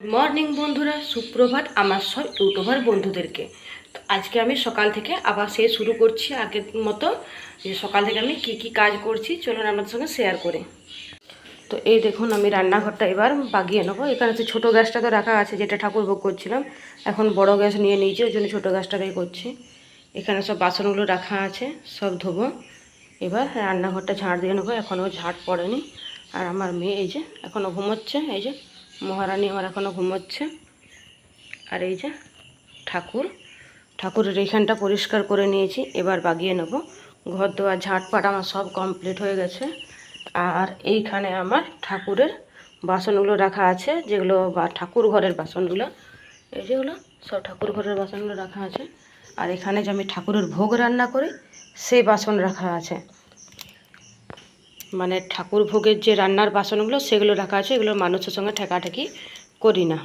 Morning বন্ধুরা। সুপ্রভাত আমার সব ইউটিউবার বন্ধুদেরকে। তো আজকে আমি সকাল থেকে আবার সে শুরু করছি আগের মতো। যে সকাল থেকে আমি কি কি কাজ করছি, চলুন আপনাদের সঙ্গে শেয়ার করে। তো এই দেখুন, আমি রান্নাঘরটা এবার বাগিয়ে নেব। এখানে তো ছোটো গ্যাসটা তো রাখা আছে, যেটা ঠাকুর ভোগ করছিলাম। এখন বড় গ্যাস নিয়ে নিয়েছি, ওই জন্য ছোটো গ্যাসটাকেই করছি। এখানে সব বাসনগুলো রাখা আছে, সব ধোবো। এবার রান্নাঘরটা ঝাড় দিয়ে নেব, এখনও ঝাড় পড়েনি। আর আমার মেয়ে এই যে, এখনও ঘুমোচ্ছে, এই যে। মহারানী আমার এখনও ঘুমোচ্ছে। আর এই যে ঠাকুর, ঠাকুরের এইখানটা পরিষ্কার করে নিয়েছি, এবার বাগিয়ে নেব। ঘর দোয়ার, ঝাঁটপাট আমার সব কমপ্লিট হয়ে গেছে। আর এইখানে আমার ঠাকুরের বাসনগুলো রাখা আছে, যেগুলো বা ঠাকুর ঘরের বাসনগুলো, এই যেগুলো সব ঠাকুর ঘরের বাসনগুলো রাখা আছে। আর এখানে যে আমি ঠাকুরের ভোগ রান্না করি সেই বাসন রাখা আছে। মানে ঠাকুর ভোগের যে রান্নার বাসনগুলো, সেগুলো রাখা আছে। এগুলো মানুষের সঙ্গে ঠেকাঠেকি করি না।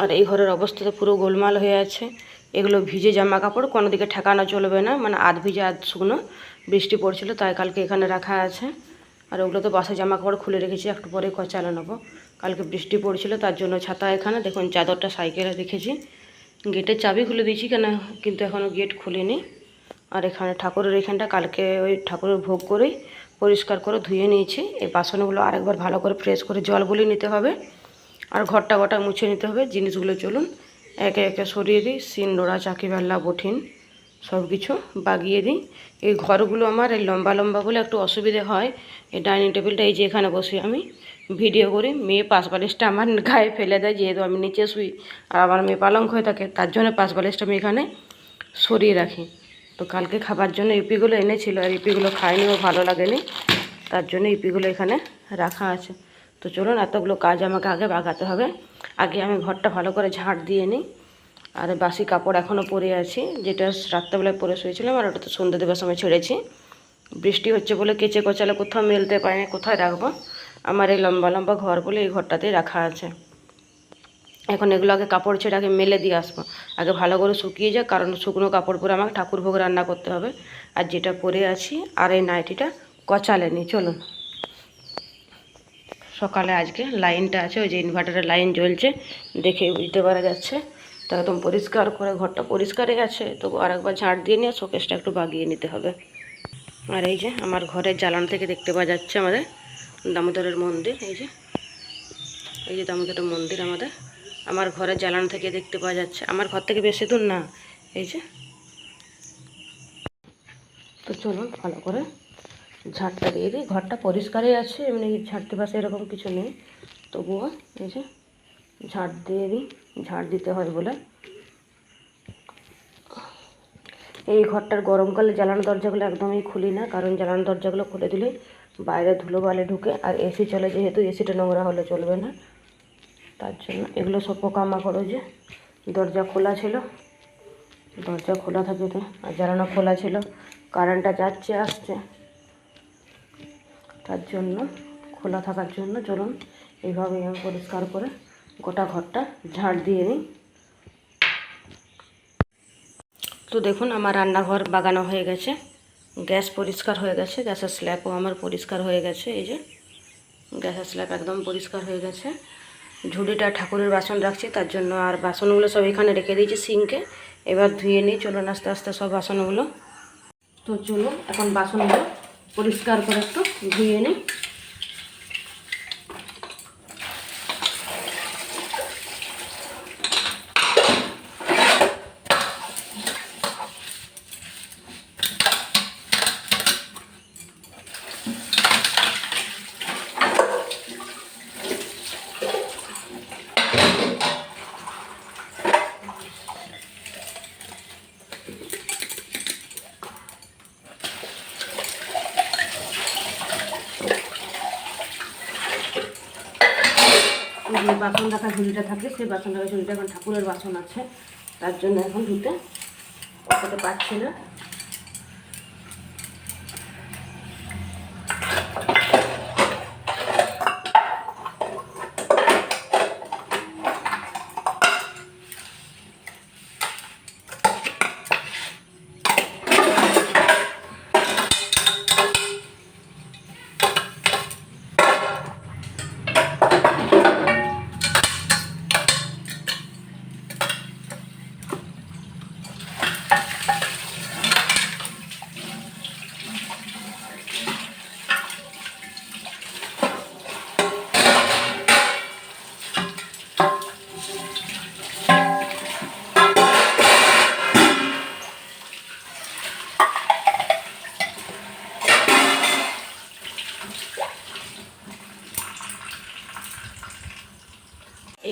আর এই ঘরের অবস্থা তো পুরো গোলমাল হয়ে আছে। এগুলো ভিজে জামা কাপড় কোনো দিকে ঠেকানো চলবে না। মানে আধ ভিজে আধ শুকনো। বৃষ্টি পড়ছিল, তাই কালকে এখানে রাখা আছে। আর ওগুলো তো বাসা জামা কাপড় খুলে রেখেছি, একটু পরে কচালে নেব। কালকে বৃষ্টি পড়ছিল, তার জন্য ছাতা এখানে। দেখুন, চাদরটা সাইকেলে রেখেছি। গেটের চাবি খুলে দিয়েছি কেন, কিন্তু এখনও গেট খুলিনি। আর এখানে ঠাকুরের এখানটা, কালকে ওই ঠাকুরের ভোগ করেই পরিষ্কার করে ধুয়ে নিয়েছি। এই বাসনগুলো আরেকবার ভালো করে ফ্রেশ করে জল বলে নিতে হবে। আর ঘরটা গোটা মুছে নিতে হবে। জিনিসগুলো চলুন, একে একে সরিয়ে দিই। সিন্দোড়া চাকি, বেল্লা, বঠিন সব কিছু বাগিয়ে দিই। এই ঘরগুলো আমার এই লম্বা লম্বা বলে একটু অসুবিধে হয়। এই ডাইনিং টেবিলটা এই যে এখানে বসে আমি। ভিডিও করি। মেয়ে পাশ বালিশটা আমার গায়ে ফেলে দেয়, যেহেতু আমি নিচে শুই। আর আমার মেয়ে পালঙ্ক হয়ে থাকে, তার জন্য পাশ বালিশটা আমি এখানে সরিয়ে রাখি। তো কালকে খাবার জন্য ইপিগুলো এনেছিল আর ইপিগুলো খায়নিও ভালো লাগেনি। তার জন্য ইপিগুলো এখানে রাখা আছে। তো চলুন, এতগুলো কাজ আমাকে আগে বাগাতে হবে। আগে আমি ঘরটা ভালো করে ঝাঁট দিয়ে নিই। আর বাসি কাপড় এখনও পরে আছি, যেটা রাত্রেবেলায় পরে শুয়েছিলাম আর ওটা তো সন্ধ্যে দেবার সময় ছেড়েছি। বৃষ্টি হচ্ছে বলে কেচে কোচালে কোথাও মেলতে পারিনি, কোথায় রাখব? আমার এই লম্বা লম্বা ঘর বলে এই ঘরটাতেই রাখা আছে। এখন এগুলো আগে কাপড় ছেড়ে আগে মেলে দিয়ে আসব। আগে ভালো করে শুকিয়ে যায় কারণ শুকনো কাপড় পরে আমাকে ঠাকুর ভোগ রান্না করতে হবে। আর যেটা পরে আছি, আর এই নাইটিটা কচালে নি চলুন। সকালে আজকে লাইনটা আছে, ওই যে ইনভার্টারের লাইন জ্বলছে, দেখে বুঝতে পারা যাচ্ছে। তো একদম পরিষ্কার করে, ঘরটা পরিষ্কারই আছে, তবু আরেকবার ঝাড় দিয়ে নিয়ে শোকেসটা একটু বাগিয়ে নিতে হবে। আর এই যে আমার ঘরের জ্বালান থেকে দেখতে পাওয়া যাচ্ছে আমাদের দামোদরের মন্দির, এই যে এই যে দামোদরের মন্দির আমাদের। আমার ঘরের জ্বালান থেকে দেখতে পাওয়া যাচ্ছে। আমার ঘর থেকে বেশি দূর না, এই যে। তো চলুন, ভালো করে ঝাড়টা দিয়ে দিই। ঘরটা পরিষ্কারই আছে, এমনি ঝাড়তে পাশে এরকম কিছু নেই। তবুও, এই যে, ঝাড় দিয়ে দিই। ঝাড় দিতে হয় বলে। এই ঘরটার গরমকালে জ্বালানো দরজাগুলো একদমই খুলি না, কারণ জ্বালানো দরজাগুলো খুলে দিলে বাইরে ধুলো বালে ঢুকে, আর এসি চলে যেহেতু, এসিটা নোংরা হলে চলবে না। তার জন্য এগুলো সব পোকামাকড় যে দরজা খোলা ছিল। দরজা খোলা থাকে তো আর জ্বালানো খোলা ছিল কারেন্টটা যাচ্ছে, আসছে। তার জন্য খোলা থাকার জন্য চলুন এইভাবে পরিষ্কার করে গোটা ঘরটা ঝাড় দিয়ে নিই। তো দেখুন আমার রান্নাঘর বাগানো হয়ে গেছে। গ্যাস পরিষ্কার হয়ে গেছে, গ্যাসের স্ল্যাবও আমার পরিষ্কার হয়ে গেছে। এই যে গ্যাসের স্ল্যাব একদম পরিষ্কার হয়ে গেছে। ঝুড়িটা ঠাকুরের বাসন রাখছি, তার জন্য আর বাসনগুলো সব এখানে রেখে দিয়েছি সিঙ্কে। এবার ধুয়ে নিই চলুন আস্তে আস্তে সব বাসনগুলো। তো চলুন, এখন বাসনগুলো পরিষ্কার করে একটু ধুয়ে নিই যে বাসন রাখার ঝুড়িটা থাকে, সেই বাসন রাখার ঝুড়িটা এখন ঠাকুরের বাসন আছে। তার জন্য এখন ধুতে। ওটাতে পারছি না।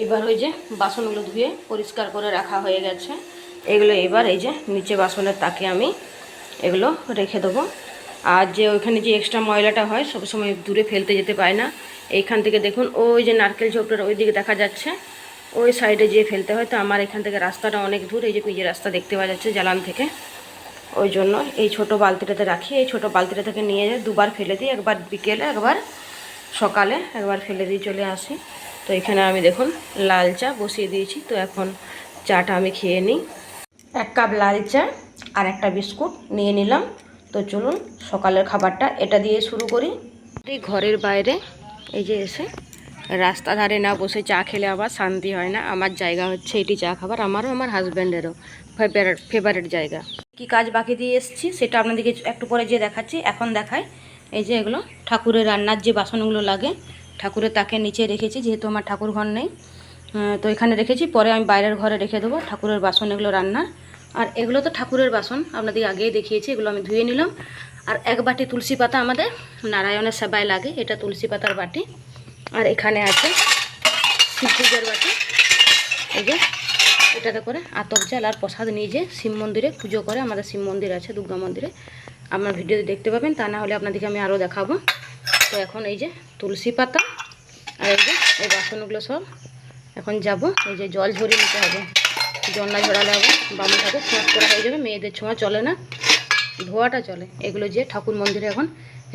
এবার ওই যে বাসনগুলো ধুয়ে পরিষ্কার করে রাখা হয়ে গেছে। এগুলো এবার এই যে নিচে বাসনের তাকে আমি এগুলো রেখে দেবো। আর যে ওইখানে যে এক্সট্রা ময়লাটা হয় সবসময় দূরে ফেলতে যেতে পায় না। এইখান থেকে দেখুন, ওই যে নারকেল ঝোপটার ওই দিকে দেখা যাচ্ছে। ওই সাইডে যেয়ে ফেলতে হয়। তো আমার এখান থেকে রাস্তাটা অনেক দূর, এই যে পিজে রাস্তা দেখতে পাওয়া যাচ্ছে জালান থেকে। ওই জন্য এই ছোট বালতিটাতে রাখি। এই ছোট বালতিটা থেকে নিয়ে দুবার ফেলে দিই। একবার বিকেলে, একবার সকালে, একবার ফেলে দিয়ে চলে আসি। তো এখানে আমি দেখুন, লাল চা বসিয়ে দিয়েছি। তো এখন চাটা আমি খেয়ে নিই। এক কাপ লাল চা আর একটা বিস্কুট নিয়ে নিলাম। তো চলুন, সকালের খাবারটা এটা দিয়ে শুরু করি। এই ঘরের বাইরে এই যে এসে রাস্তা ধারে না বসে চা খেলে আবার শান্তি হয় না। আমার জায়গা হচ্ছে এটি চা খাবার, আমারও আমার হাজব্যান্ডেরও ফেভারেট ফেভারেট জায়গা। কি কাজ বাকি দিয়ে এসেছি সেটা আপনাদেরকে একটু পরে যে দেখাচ্ছি। এখন দেখাই, এই যে এগুলো ঠাকুরের রান্নার যে বাসনগুলো লাগে ঠাকুরের তাকে নিচে রেখেছি, যেহেতু আমার ঠাকুর ঘর নেই। তো এখানে রেখেছি, পরে আমি বাইরের ঘরে রেখে দেবো ঠাকুরের বাসন, এগুলো রান্নার। আর এগুলো তো ঠাকুরের বাসন, আপনাদের আগেই দেখিয়েছি, এগুলো আমি ধুয়ে নিলাম। আর এক বাটি তুলসী পাতা আমাদের নারায়ণের সেবায় লাগে, এটা তুলসী পাতার বাটি। আর এখানে আছে শিব পূজার বাটি। এই যে, এটাতে করে আতপ জাল আর প্রসাদ নিয়ে যে শিব মন্দিরে পুজো করে, আমাদের শিব মন্দির আছে, দুর্গা মন্দিরে। আপনার ভিডিওতে দেখতে পাবেন, তা না হলে আপনাদেরকে আমি আরও দেখাবো। তো এখন এই যে তুলসী পাতা আর এই যে এই বাসনগুলো সব এখন যাব। এই যে জল ঝরিয়ে নিতে হবে। জল না ঝরালে হবে। বামুন ঠাকুর ছোঁয়াচ করা হয়ে যাবে। মেয়েদের ছোঁয়া চলে না। ধোয়াটা চলে। এগুলো যে ঠাকুর মন্দিরে এখন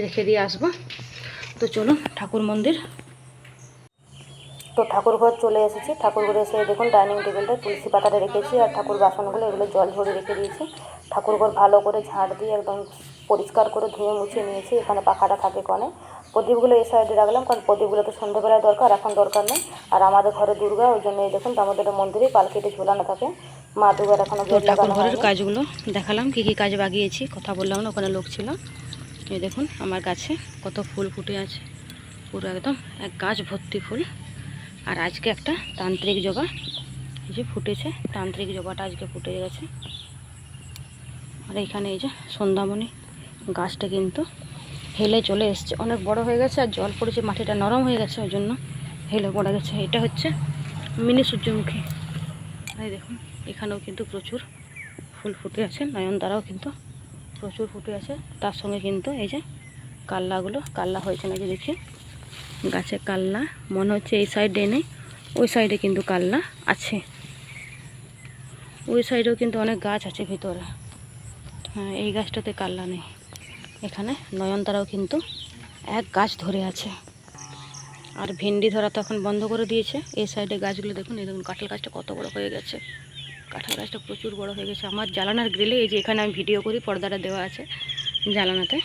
রেখে দিয়ে আসব। তো চলুন ঠাকুর মন্দির। তো ঠাকুর ঘর চলে এসেছি। ঠাকুর ঘরে এসে দেখুন ডাইনিং টেবিলটা তুলসী পাতাটা রেখেছি আর ঠাকুর বাসনগুলো এগুলো জল ঝরে রেখে দিয়েছি। ঠাকুর ঘর ভালো করে ঝাড় দিয়ে একদম পরিষ্কার করে ধুয়ে মুছিয়ে নিয়েছি এখানে পাখাটা থাকে কনে। প্রদীপগুলো এই সাইডে রাখলাম কারণ প্রদীপগুলো তো সন্ধ্যেবেলায় দরকার এখন দরকার নেই। আর আমাদের ঘরে দুর্গা ওই জন্য এই দেখুন আমাদের মন্দিরে পালকিতে ঝোলানো থাকে। মা দুর্গার এখনও গেট লাগানো ঘরের কাজগুলো দেখালাম কি কী কাজ বাগিয়েছি কথা বললাম না ওখানে লোক ছিল। এই দেখুন আমার গাছে কত ফুল ফুটে আছে পুরো একদম এক গাছ ভর্তি ফুল। আর আজকে একটা তান্ত্রিক জবা এই যে ফুটেছে তান্ত্রিক জবাটা আজকে ফুটে গেছে। আর এখানে এই যে সন্ধ্যামণি গাছটা কিন্তু হেলে চলে এসছে। অনেক বড় হয়ে গেছে আর জল পড়েছে, মাটিটা নরম হয়ে গেছে, ওই জন্য হেলে পড়ে গেছে। এটা হচ্ছে মিনি সূর্যমুখী। এই দেখুন, এখানেও কিন্তু প্রচুর ফুল ফুটে আছে, নয়নতারাও কিন্তু প্রচুর ফুটে আছে। তার সঙ্গে কিন্তু এই যে কাল্লাগুলো, কাল্লা হয়েছে নাকি দেখি? গাছে কাল্লা, মনে হচ্ছে এই সাইডে নেই, ওই সাইডে কিন্তু কাল্লা আছে। ওই সাইডেও কিন্তু অনেক গাছ আছে ভিতরে। হ্যাঁ এই গাছটাতে কাল্লা নেই। এখানে নয়নতারাও কিন্তু এক গাছ ধরে আছে। আর ভেন্ডি ধরা তো এখন বন্ধ করে দিয়েছে। এই সাইডে গাছগুলো দেখুন, এই দেখুন কাঁঠাল গাছটা কত বড় হয়ে গেছে। কাঁঠাল গাছটা প্রচুর বড় হয়ে গেছে। আমার জ্বালানার গ্রিলে, এই যে এখানে আমি ভিডিও করি, পর্দাটা দেওয়া আছে জ্বালানাতে।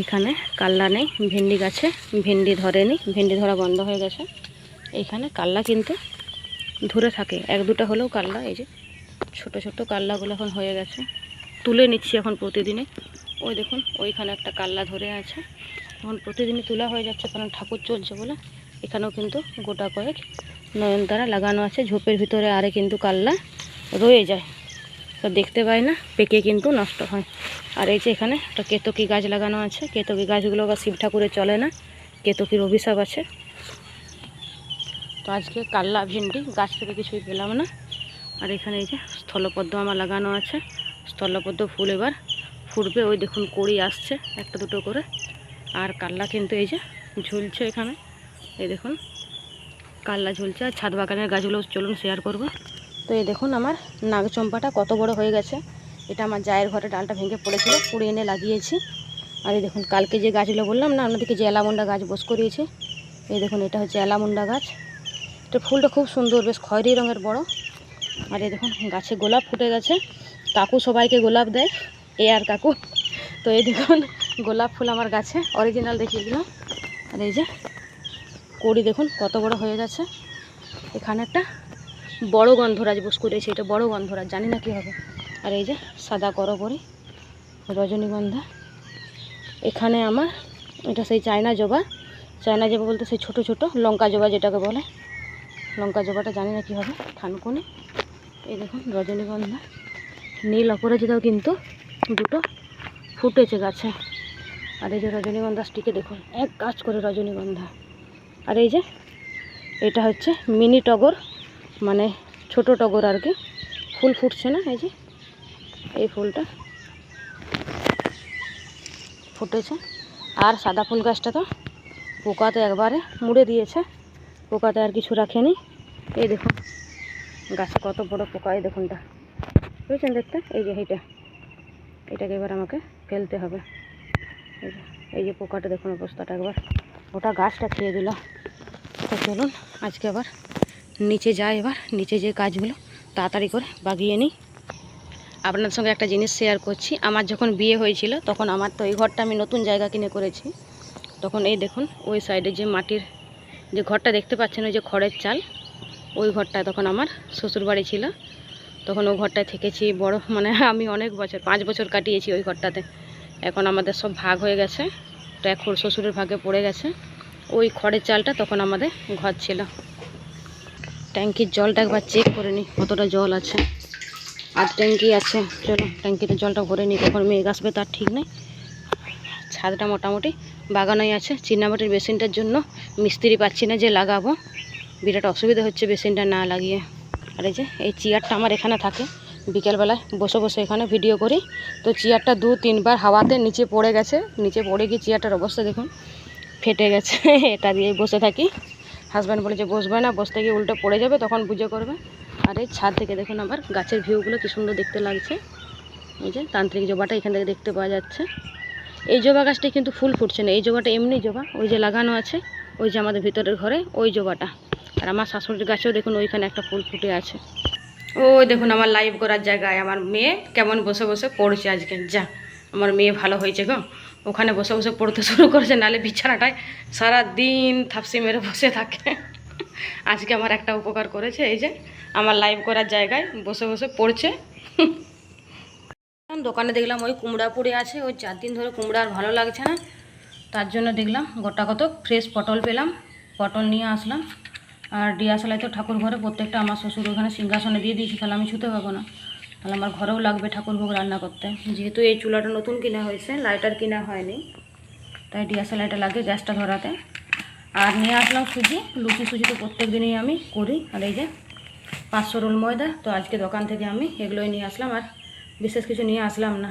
এখানে কাল্লা নেই, ভেন্ডি গাছে ভেন্ডি ধরেনি, ভেন্ডি ধরা বন্ধ হয়ে গেছে। এইখানে কাল্লা কিন্তু ধরে থাকে। এক দুটো হলেও কাল্লা, এই যে ছোট ছোট কাল্লাগুলো এখন হয়ে গেছে। তুলে নিচ্ছি এখন প্রতিদিনে। ওই দেখুন, ওইখানে একটা কাল্লা ধরে আছে। এখন প্রতিদিনই তোলা হয়ে যাচ্ছে, কারণ ঠাকুর চলছে বলে। এখানেও কিন্তু গোটা কয়েক নয়নতারা লাগানো আছে। ঝোপের ভিতরে আরে কিন্তু কাল্লা রয়ে যায়। তো দেখতে পাই না, পেকে কিন্তু নষ্ট হয়। আর এই যে এখানে একটা কেতকি গাছ লাগানো আছে। কেতকি গাছগুলো বা শিব ঠাকুরে চলে না, কেতকির অভিশাপ আছে। তো আজকে কাল্লা ভেন্ডি, গাছ থেকে কিছুই পেলাম না। আর এখানে এই যে স্থলপদ্ম আমার লাগানো আছে। স্থলপদ্ম ফুল এবার ফুটবে। ওই দেখুন কড়ি আসছে একটা দুটো করে। আর কাল্লা কিন্তু এই যে ঝুলছে এখানে। এই দেখুন, কাল্লা ঝুলছে। আর ছাদ বাগানের গাছগুলো চলুন শেয়ার করব। তো এই দেখুন আমার নাগচম্পাটা কত বড় হয়ে গেছে। এটা আমার জায়ের ঘরে ডালটা ভেঙে পড়েছিল, পুড়ে এনে লাগিয়েছি। আর এই দেখুন, কালকে যে গাছগুলো বললাম না, অন্যদিকে যে এলামুন্ডা গাছ বস করিয়েছি এই দেখুন, এটা হচ্ছে এলামুন্ডা গাছ। এটা ফুলটা খুব সুন্দর, বেশ খয়েরি রঙের বড়। আর এই দেখুন, গাছে গোলাপ ফুটে গেছে। কাকু সবাইকে গোলাপ দেয়, এ আর কাকু। তো এই দেখুন, গোলাপ ফুল আমার গাছে অরিজিনাল দেখিয়ে দিলাম। আর এই যে, কড়ি দেখুন, কত বড় হয়ে গেছে। এখানে একটা বড় গন্ধরাজ বস করেছে এটা বড় গন্ধরাজ, জানি না কী হবে। আর এই যে, সাদা করবরি, রজনীগন্ধা। এখানে আমার, এটা সেই চায়না জবা। চায়না জবা বলতে সেই ছোট ছোট লঙ্কা জবা যেটাকে বলে। লঙ্কা জবাটা জানি না কী হবে, থানকুনি। এই দেখুন, রজনীগন্ধা। নীল অপরাজিতাও কিন্তু দুটো ফুটেছে গাছে। আর এই যে রজনীগন্ধা স্টিকে দেখুন, এক গাছ করে রজনীগন্ধা। আর এই যে এটা হচ্ছে মিনি টগর মানে ছোট টগর আর কি। ফুল ফুটছে না এই যে, এই ফুলটা ফুটেছে। আর সাদা ফুল গাছটা তো পোকাতে একবারে মুড়ে দিয়েছে, পোকাতে আর কিছু রাখেনি। এই দেখুন, গাছে কত বড় পোকা, এই দেখুনটা। বুঝছেন দেখতে এই যে এইটা। এটাকে এবার আমাকে ফেলতে হবে। এই যে পোকাটা, দেখুন অবস্থাটা একবার। ওটা গাছটা খেয়ে দিল। তো চলুন, আজকে আবার নিচে যাই এবার। নিচে যে কাজগুলো, তাড়াতাড়ি করে বাগিয়ে নিই। আপনার সঙ্গে একটা জিনিস শেয়ার করছি। আমার যখন বিয়ে হয়েছিল, তখন আমার তো এই ঘরটা আমি নতুন জায়গা কিনে করেছি। তখন এই দেখুন, ওই সাইডে যে মাটির, যে ঘরটা দেখতে পাচ্ছেন, ওই যে খড়ের চাল, ওই ঘরটা তখন আমার শ্বশুর বাড়ি ছিল। তখন ওই ঘরটায় থেকেছি। বড় মানে আমি অনেক বছর, পাঁচ বছর কাটিয়েছি ওই ঘরটাতে। এখন আমাদের সব ভাগ হয়ে গেছে। তো এখন শ্বশুরের ভাগে পড়ে গেছে। ওই খড়ের চালটা তখন আমাদের ঘর ছিল। ট্যাঙ্কির জলটা একবার চেক করে নিই কতটা জল আছে। আর ট্যাঙ্কি আছে, চলো ট্যাঙ্কিতে জলটা ভরে নিই কখন মেঘ আসবে তার ঠিক নেই। ছাদটা মোটামুটি বাগানোই আছে। চিনামাটির বেসিনটার জন্য মিস্ত্রি পাচ্ছি না যে লাগাবো। বিরাট অসুবিধা হচ্ছে বেসিনটা না লাগিয়ে। আর এই যে, এই চেয়ারটা আমার এখানে থাকে। বিকেলবেলায় বসে বসে এখানে ভিডিও করি। তো চেয়ারটা দু তিনবার হাওয়াতে নিচে পড়ে গেছে। নিচে পড়ে গিয়ে চেয়ারটার অবস্থা দেখুন, ফেটে গেছে। এটা দিয়ে বসে থাকি। হাজব্যান্ড বলে যে, বসবে না, বসতে গিয়ে উল্টো পড়ে যাবে, তখন বুঝে করবে। আর এই ছাদ থেকে দেখুন আবার, গাছের ভিউগুলো কি সুন্দর দেখতে লাগছে। এই যে, তান্ত্রিক জবাটা এখান থেকে দেখতে পাওয়া যাচ্ছে। এই জবা গাছটা কিন্তু ফুল ফুটছে না। এই জবাটা এমনি জবা, ওই যে লাগানো আছে, ওই যে আমাদের ভিতরের ঘরে, ওই জবাটা। আর আমার শাশুড়ির গাছেও দেখুন ওইখানে একটা ফুল ফুটে আছে। ও দেখুন আমার লাইভ করার জায়গায় আমার মেয়ে কেমন বসে বসে পড়ছে আজকে। যা, আমার মেয়ে ভালো হয়েছে গো। ওখানে বসে বসে পড়তে শুরু করেছে, নালে বিছানাটায় সারা দিন থাপসি মেরে বসে থাকে। আজকে আমার একটা উপকার করেছে, এই যে আমার লাইভ করার জায়গায় বসে বসে পড়ছে। দোকানে দেখলাম ওই কুমড়া পড়ে আছে, ওই চার দিন ধরে কুমড়া আর ভালো লাগছে না। তার জন্য দেখলাম গোটা কত ফ্রেশ পটল পেলাম, পটল নিয়ে আসলাম। আর ডিয়াশলাই তো ঠাকুর ঘরে প্রত্যেকটা আমার শ্বশুর ওখানে সিংহাসনে দিয়ে দিয়েছি, তাহলে আমি ছুতে পাবো না। তাহলে আমার ঘরেও লাগবে ঠাকুর ভোগ রান্না করতে। যেহেতু এই চুলাটা নতুন কিনা হয়েছে, লাইটার কিনা হয়নি, তাই ডিয়াশলাইটা লাগে গ্যাসটা ধরাতে। আর নিয়ে আসলাম সুজি, লুচি সুজি তো প্রত্যেক দিনই আমি করি। আর এই যে পাঁচশো রোল ময়দা, তো আজকে দোকান থেকে আমি এগুলোই নিয়ে আসলাম, আর বিশেষ কিছু নিয়ে আসলাম না।